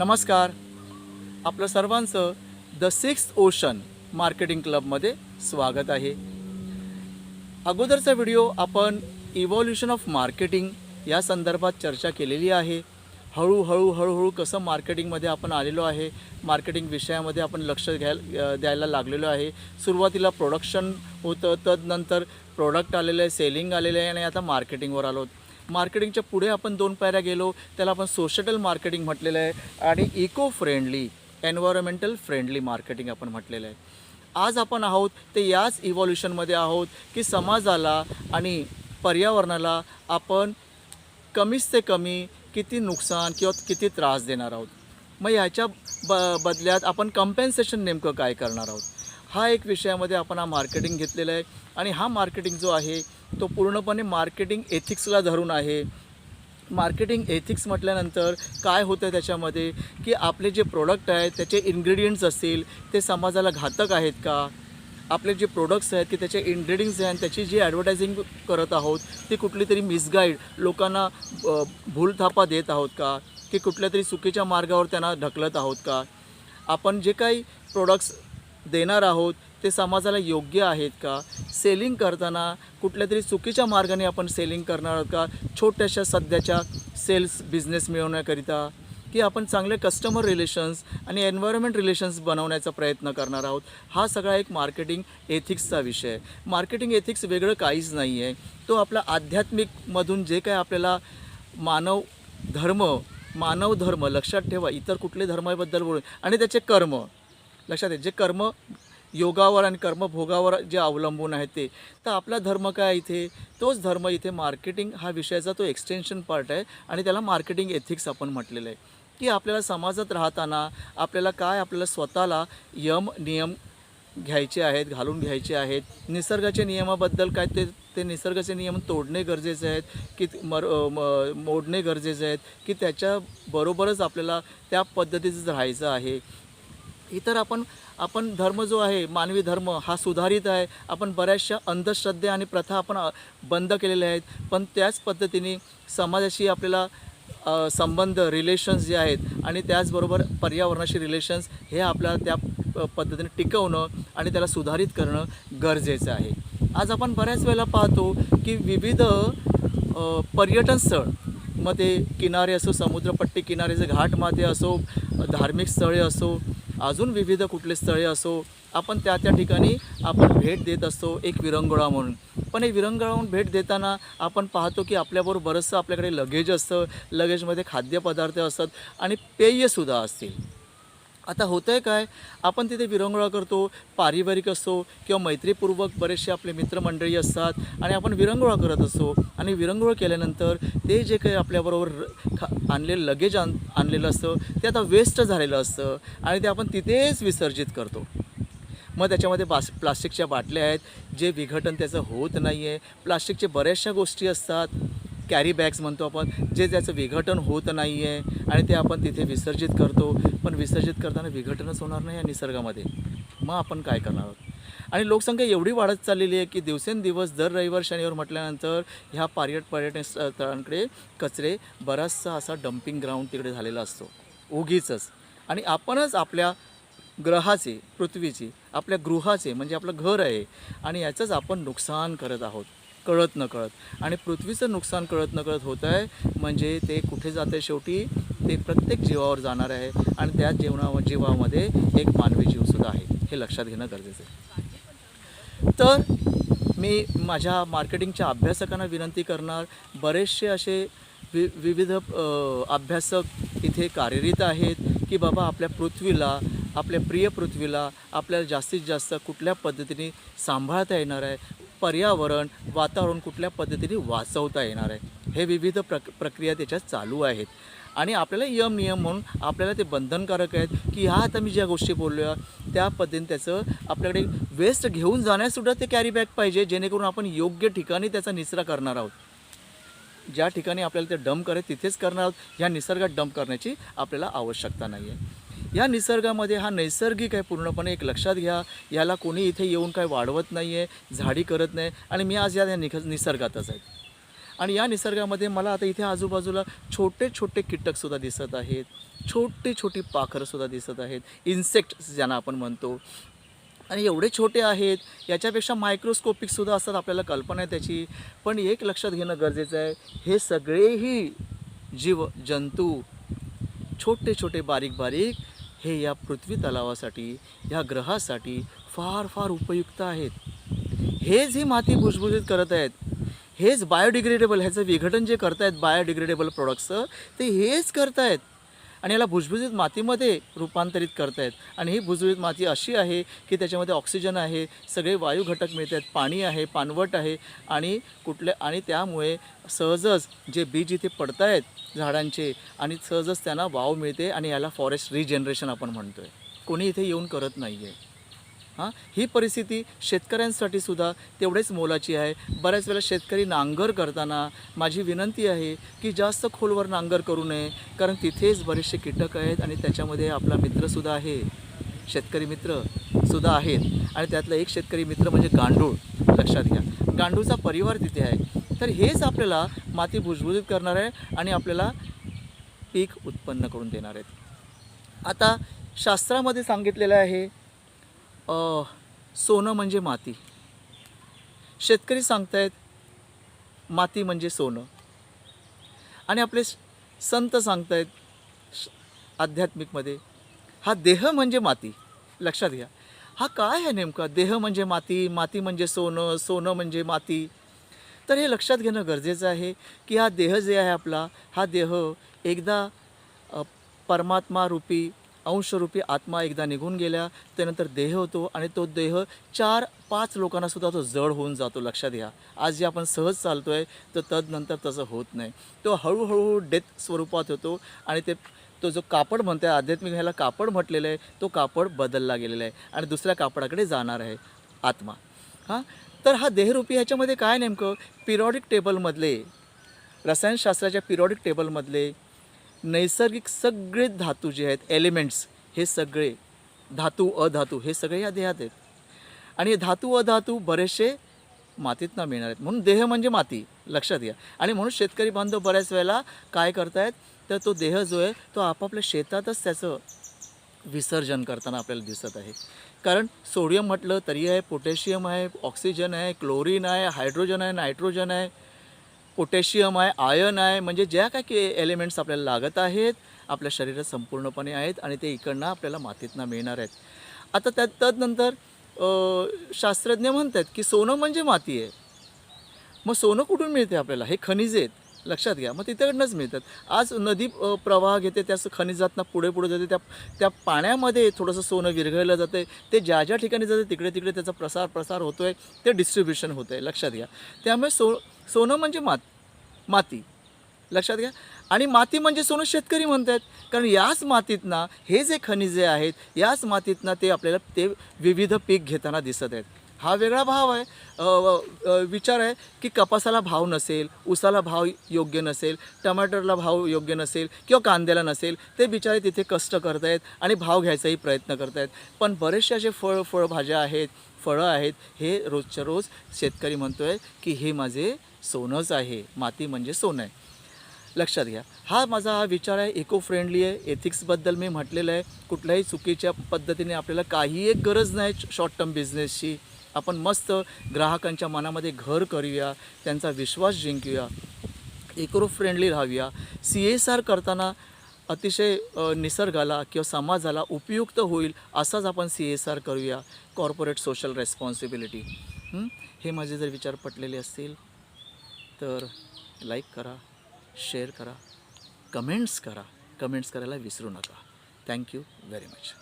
नमस्कार. आपलं सर्वांचं द सिक्स ओशन मार्केटिंग क्लबमध्ये स्वागत आहे. अगोदरचा व्हिडिओ आपण इव्हॉल्युशन ऑफ मार्केटिंग या संदर्भात चर्चा केलेली आहे. हळूहळू हळूहळू कसं मार्केटिंगमध्ये आपण आलेलो आहे मार्केटिंग विषयामध्ये आपण लक्ष घ्यायला द्यायला लागलेलो आहे. सुरुवातीला प्रोडक्शन होतं तदनंतर प्रोडक्ट आलेलं आहे सेलिंग आलेलं आहे आणि आता मार्केटिंगवर आलो मार्केटिंगच्या पुढे आपण दोन पायऱ्या गेलो त्याला आपण सोशल मार्केटिंग म्हटलेलं आहे आणि eco friendly environmental friendly marketing आपण म्हटलेलं आहे. आज आपण आहोत ते याच इव्हॉल्युशनमध्ये आहोत की समाजाला आणि पर्यावरणाला आपण कमीच ते कमी किती नुकसान किंवा किती त्रास देणार आहोत. मग ह्याच्या ब बदल्यात आपण कम्पेन्सेशन नेमकं काय करणार आहोत? हा एक विषयामध्ये आपण हा मार्केटिंग घेतलेला आहे. आणि हा मार्केटिंग जो आहे तो पूर्णपणे मार्केटिंग एथिक्सला धरून आहे. मार्केटिंग एथिक्स म्हटल्यानंतर काय होतं त्याच्यामध्ये? की आपले जे प्रोडक्ट आहेत त्याचे इन्ग्रेडियंट्स असतील ते समाजाला घातक आहेत का? आपले जे प्रोडक्ट्स आहेत की त्याचे इन्ग्रेडियंट्स आहेत त्याची जी ॲडव्हर्टायझिंग करत आहोत ती कुठली तरी मिसगाईड लोकांना भूलथापा देत आहोत का? की कुठल्या तरी चुकीच्या मार्गावर त्यांना ढकलत आहोत का? आपण जे काही प्रोडक्ट्स देणार आहोत ते समाजाला योग्य आहेत का? सेलिंग करताना कुठल्या तरी चुकीच्या मार्गाने आपण सेलिंग करणार आहोत का? छोट्याशा सध्याच्या सेल्स बिझनेस मिळवण्याकरिता की आपण चांगले कस्टमर रिलेशन्स आणि एन्व्हायरमेंट रिलेशन्स बनवण्याचा प्रयत्न करणार आहोत? हा सगळा एक मार्केटिंग एथिक्सचा विषय आहे. मार्केटिंग एथिक्स वेगळं काहीच नाही आहे तो आपला आध्यात्मिकमधून जे काय आपल्याला मानव धर्म मानव धर्म लक्षात ठेवा इतर कुठले धर्माबद्दल बोलू. आणि त्याचे कर्म. लक्षात आहे जे कर्म योगावर आणि कर्मभोगावर जे अवलंबून आहेत ते. तर आपला धर्म काय इथे? तोच धर्म इथे मार्केटिंग हा विषयाचा तो एक्सटेन्शन पार्ट आहे आणि त्याला मार्केटिंग एथिक्स आपण म्हटलेलं आहे. की आपल्याला समाजात राहताना आपल्याला काय आपल्याला स्वतःला यम नियम घ्यायचे आहेत घालून घ्यायचे आहेत. निसर्गाच्या नियमाबद्दल काय ते ते निसर्गाचे नियम तोडणे गरजेचे आहेत की मर म मोडणे गरजेचे आहेत की त्याच्याबरोबरच आपल्याला त्या पद्धतीचंच राहायचं आहे. इतर आपण आपण धर्म जो आहे मानवी धर्म हा सुधारित आहे. आपण बऱ्याचशा अंधश्रद्धे आणि प्रथा आपण बंद केलेल्या आहेत. पण त्याच पद्धतीने समाजाशी आपल्याला संबंध रिलेशन्स जे आहेत आणि त्याचबरोबर पर्यावरणाशी रिलेशन्स हे आपल्याला त्या पद्धतीने टिकवणं आणि त्याला सुधारित करणं गरजेचं आहे. आज आपण बऱ्याच वेळेला पाहतो की विविध पर्यटन स्थळ मग ते किनारे असो समुद्रपट्टी किनारेचे घाटमाथे असो धार्मिक स्थळे असो अजून विविध कुठले स्थळे असो आपण त्या त्या ठिकाणी आपण भेट देत असतो एक विरंगुळा म्हणून. पण एक विरंगुळा म्हणून भेट देताना आपण पाहतो की आपल्याबरोबर बरंचसं आपल्याकडे लगेज असतं लगेजमध्ये खाद्यपदार्थ असतात आणि पेयसुद्धा असतील. आता होतं आहे काय? आपण तिथे विरंगुळा करतो पारिवारिक असतो किंवा मैत्रीपूर्वक बरेचसे आपले मित्रमंडळी असतात आणि आपण विरंगुळा करत असतो. आणि विरंगुळ केल्यानंतर ते जे काही आपल्याबरोबर र- खा आणलेलं लगेज आण आणलेलं असतं ते आता वेस्ट झालेलं असतं आणि ते आपण तिथेच विसर्जित करतो. मग त्याच्यामध्ये बास प्लास्टिकच्या बाटल्या आहेत जे विघटन त्याचं होत नाही आहे प्लास्टिकचे बऱ्याचशा गोष्टी असतात. कॅरी बॅग्स म्हणतो आपण जे ज्याचं विघटन होत नाही आहे आणि ते आपण तिथे विसर्जित करतो पण विसर्जित करताना विघटनच होणार नाही या निसर्गामध्ये. मग आपण काय करणार आहोत? आणि लोकसंख्या एवढी वाढत चाललेली आहे की दिवसेंदिवस दर रविवार शनिवार म्हटल्यानंतर ह्या पर्यट पर्यटन स्थळांकडे कचरे बराचसा असा डम्पिंग ग्राउंड तिकडे झालेला असतो. उगीच आणि आपणच आपल्या ग्रहाचे पृथ्वीची आपल्या गृहाचे म्हणजे आपलं घर आहे आणि याचंच आपण नुकसान करत आहोत. कळत न कळत आणि पृथ्वीचं नुकसान कळत न कळत होत आहे म्हणजे ते कुठे जाते आहे शेवटी? ते प्रत्येक जीवावर जाणार आहे आणि त्या जीवना जीवामध्ये एक मानवी जीवसुद्धा आहे हे लक्षात घेणं गरजेचं आहे. तर मी माझ्या मार्केटिंगच्या अभ्यासकांना विनंती करणार बरेचसे असे वि विविध अभ्यासक इथे कार्यरत आहेत की बाबा आपल्या पृथ्वीला आपल्या प्रिय पृथ्वीला आपल्याला जास्तीत जास्त कुठल्या पद्धतीने सांभाळता येणार आहे? पर्यावरण वातावरण कुठल्या पद्धतीने वाचवता येणार आहे? हे विविध प्रक प्रक्रिया त्याच्यात चालू आहेत. आणि आपल्याला यम नियम म्हणून आपल्याला ते बंधनकारक आहेत की ह्या आता मी ज्या गोष्टी बोललो त्या पद्धतीने त्याचं आपल्याकडे वेस्ट घेऊन जाण्यासुद्धा ते कॅरी बॅग पाहिजे जेणेकरून आपण योग्य ठिकाणी त्याचा निचरा करणार आहोत. ज्या ठिकाणी आपल्याला ते डंप करे तिथेच करणार आहोत. ह्या निसर्गात डंप करण्याची आपल्याला आवश्यकता नाही आहे या निसर्गामध्ये हा नैसर्गिक आहे पूर्णपणे एक लक्षात घ्या. याला कोणी इथे येऊन काय वाढवत नाही आहे झाडी करत नाही. आणि मी आज या निख निसर्गातच आहे. आणि या निसर्गामध्ये मला आता इथे आजूबाजूला छोटे छोटे कीटकसुद्धा दिसत आहेत. छोटी छोटी पाखरंसुद्धा दिसत आहेत. इन्सेक्ट ज्यांना आपण म्हणतो. आणि एवढे छोटे आहेत. याच्यापेक्षा मायक्रोस्कोपिकसुद्धा असतात आपल्याला कल्पना आहे त्याची. पण एक लक्षात घेणं गरजेचं आहे. हे सगळेही जीव जंतू छोटे छोटे बारीक बारीक हे या पृथ्वी तलावासाठी या ग्रहासाठी फार फार उपयुक्त आहेत. हेच ही माती भुसभुशीत करत आहेत. हेच बायोडिग्रेडेबल ह्याचं विघटन जे करतायत बायोडिग्रेडेबल प्रोडक्ट्सचं ते हेच करतायत. आणि याला भुसभुशीत मातीमध्ये रूपांतरित करतायत. आणि ही भुसभुशीत माती अशी आहे की त्याच्यामध्ये ऑक्सिजन आहे सगळे वायू घटक मिळत आहेत पाणी आहे पाणवट आहे आणि कुठले आणि त्यामुळे सहजच जे बीज इथे पडत आहेत झाडांचे आणि सहजच त्यांना वाव मिळते आणि याला फॉरेस्ट रिजनरेशन आपण म्हणतो आहे कोणी इथे येऊन करत नाही आहे हां? ही परिस्थिती शेतकऱ्यांसाठी सुद्धा तेवढेच मोलाची आहे. बऱ्याच वेळेला शेतकरी नांगर करताना माझी विनंती आहे की जास्त खोलवर नांगर करू नये कारण तिथेच बरेचसे कीटक आहेत आणि त्याच्यामध्ये आपला मित्रसुद्धा आहे. शेतकरी मित्र सुद्धा आहेत. आणि त्यातला एक शेतकरी मित्र म्हणजे गांडूळ. लक्षात घ्या. गांडूळचा परिवार तिथे आहे. तर हेच आपल्याला माती भुसभुशीत करणार आहे आणि आपल्याला पीक उत्पन्न करून देणार आहेत. आता शास्त्रामध्ये सांगितलेलं आहे सोनं म्हणजे माती. शेतकरी सांगतायत माती म्हणजे सोनं. आणि आपले संत सांगतायत श- आध्यात्मिकमध्ये हा देह म्हणजे माती. लक्षात घ्या. हा काय आहे नेमका? देह म्हणजे माती माती म्हणजे सोनं सोनं म्हणजे माती. तर हे लक्षात घेणं गरजेचं आहे की हा देह जे आहे आपला हा देह एकदा परमात्मा रूपी अंशरूपी आत्मा एकदा निघून गेल्या त्यानंतर देह होतो आणि तो देह चार पाच लोकांनासुद्धा तो जड होऊन जातो लक्षात घ्या. आज जे आपण सहज चालतो आहे तर तदनंतर तसं होत नाही. तो हळूहळू डेथ स्वरूपात होतो आणि ते तो जो कापड म्हणतो आहे आध्यात्मिक ह्याला कापड म्हटलेलं आहे तो कापड बदलला गेलेला आहे आणि दुसऱ्या कापडाकडे जाणार आहे आत्मा. हां? तर हा देहरूपी ह्याच्यामध्ये काय नेमकं? पिरियॉडिक टेबलमधले रसायनशास्त्राच्या पिरियॉडिक टेबलमधले नैसर्गिक सगळे धातू जे आहेत एलिमेंट्स हे सगळे धातू अधातू हे सगळे या देहात आहेत. आणि धातू अधातू बरेचसे मातीतनं मिळणार आहेत. म्हणून देह म्हणजे माती लक्षात घ्या. आणि म्हणून शेतकरी बांधव बऱ्याच वेळेला काय करतायत? तर तो देह जो आहे तो आपापल्या शेतातच त्याचं विसर्जन करताना आपल्याला दिसत आहे. कारण सोडियम म्हटलं तरी आहे पोटॅशियम आहे ऑक्सिजन आहे क्लोरीन आहे हायड्रोजन आहे नायट्रोजन आहे पोटॅशियम आहे आयन आहे म्हणजे ज्या काय एलिमेंट्स आपल्याला लागत आहेत आपल्या शरीरात संपूर्णपणे आहेत आणि ते इकडनं आपल्याला मातीतनं मिळणार आहेत. आता त्यात तदनंतर शास्त्रज्ञ म्हणतात की सोनं म्हणजे माती आहे. मग सोनं कुठून मिळते आपल्याला? हे खनिज आहेत. लक्षात घ्या. मग तिकडनंच मिळतात. आज नदी प्रवाह घेते त्या खनिजातना पुढे पुढे जाते त्या त्या पाण्यामध्ये थोडंसं सोनं विरघळलं जातं आहे ते ज्या ज्या ठिकाणी जाते तिकडे तिकडे त्याचा प्रसार प्रसार होतो आहे ते डिस्ट्रीब्युशन होतं आहे लक्षात घ्या. त्यामुळे सो सोनं म्हणजे मात माती. लक्षात घ्या. आणि माती म्हणजे सोनं शेतकरी म्हणतात कारण याच मातीतना हे जे खनिजे आहेत याच मातीतनं ते आपल्याला ते विविध पीक घेताना दिसत आहेत. हा वेगळा भाव आहे. विचार आहे की कपासाला भाव नसेल उसाला भाव योग्य नसेल टमाटरला भाव योग्य नसेल किंवा कांद्याला नसेल ते बिचारे तिथे कष्ट करतायत आणि भाव घ्यायचाही प्रयत्न करतायत. पण बरेचसे असे फळ फळभाज्या आहेत फळं आहेत हे रोजच्या रोज शेतकरी म्हणतो आहे की हे माझे सोनंच आहे माती म्हणजे सोनं आहे. लक्षात घ्या. हा माझा हा विचार आहे इको फ्रेंडली आहे एथिक्सबद्दल मी म्हटलेलं आहे. कुठल्याही चुकीच्या पद्धतीने आपल्याला काही एक गरज नाही शॉर्ट टर्म बिझनेसची आपण मस्त ग्राहकांच्या मनामध्ये घर करूया त्यांचा विश्वास जिंकूया इको फ्रेंडली राहूया सी एस आर करताना अतिशय निसर्गाला किंवा समाजाला उपयुक्त होईल असाच आपण सी एस आर करूया. कॉर्पोरेट सोशल रेस्पॉन्सिबिलिटी हे? माझे जर विचार पटलेले असतील तर लाईक करा शेअर करा कमेंट्स करा. कमेंट्स करायला विसरू नका. Thank you very much